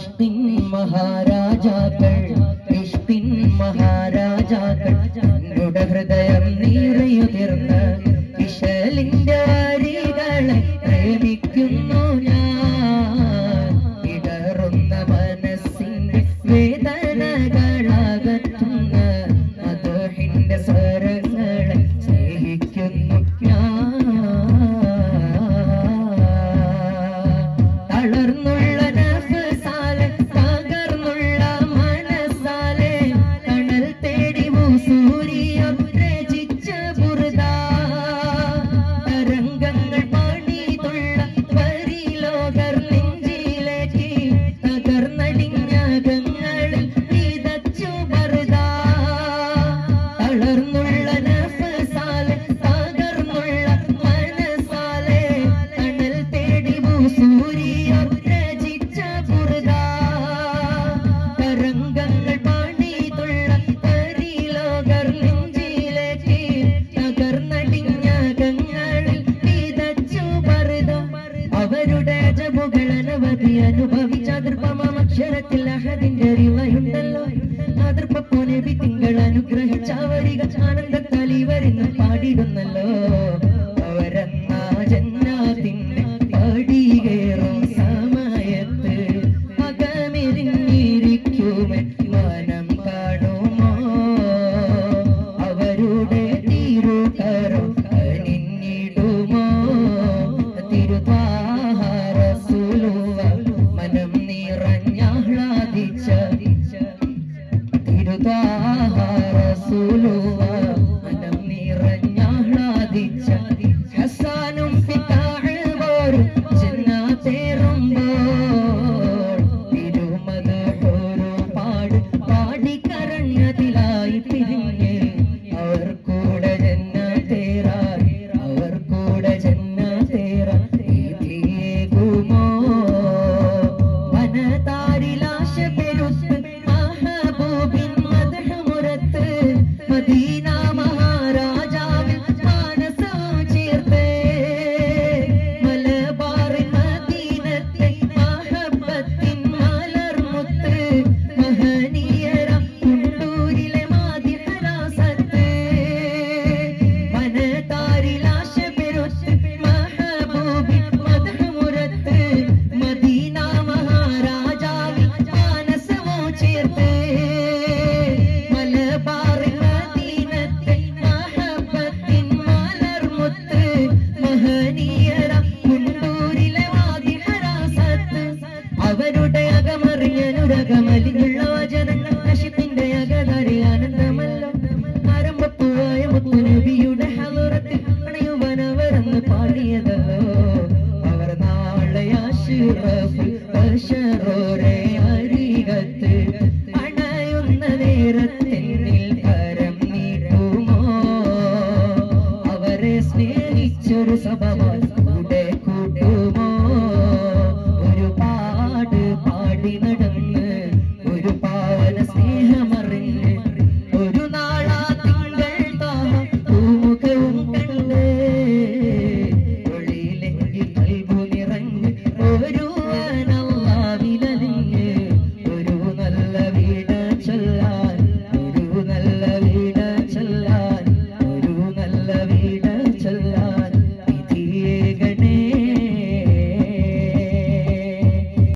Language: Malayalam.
ഇഷ്ടിൻ മഹാരാജാക്കൾ ഇഷ്ടിൻ മഹാരാജാക്കൾ തന്നുടെ ഹൃദയം നീറയുതിർന്ന ഇശലിന്റെ വരികളെ പ്രേമിക്കുന്നു ഞാൻ. ഇടറുന്ന മനസ്സിന്റെ വേദനകളകറ്റുന്ന പാടിടുന്നല്ലോ അവരെന്നാ ജന്നാതിന്റെ പടികേറും സമയത്ത്. അകമെരിഞ്ഞിരിക്കുമെ മനം കാണുമോ? അവരുടെ തിരുകരം നിന്നിടുമോ തിരുതാഹാരസുലുവ മനം നിറഞ്ഞാഹ്ലാദിച്ച തിരുതാഹാരസുലുവ മഹാബോബിൻ മധുരമുറത്ത് മദീന ഉലകമറിയാനുരകമലിഞ്ഞുള്ള വചനങ്ങൾ നശിപ്പിന്റെ അകതറി ആനന്ദമല്ലോ. അരമ്പത്തുവായ മുത്തുനബിയുടെ ഹലോറത്തിൽ അണയുവൻ അവരെന്ന് പാടിയതല്ലോ അവർ നാളെ ആശുറോരെ അരികത്ത് അണയുന്ന നേരത്തിൽ പരം നീട്ടുമോ? അവരെ സ്നേഹിച്ചൊരു സ്വഭാവം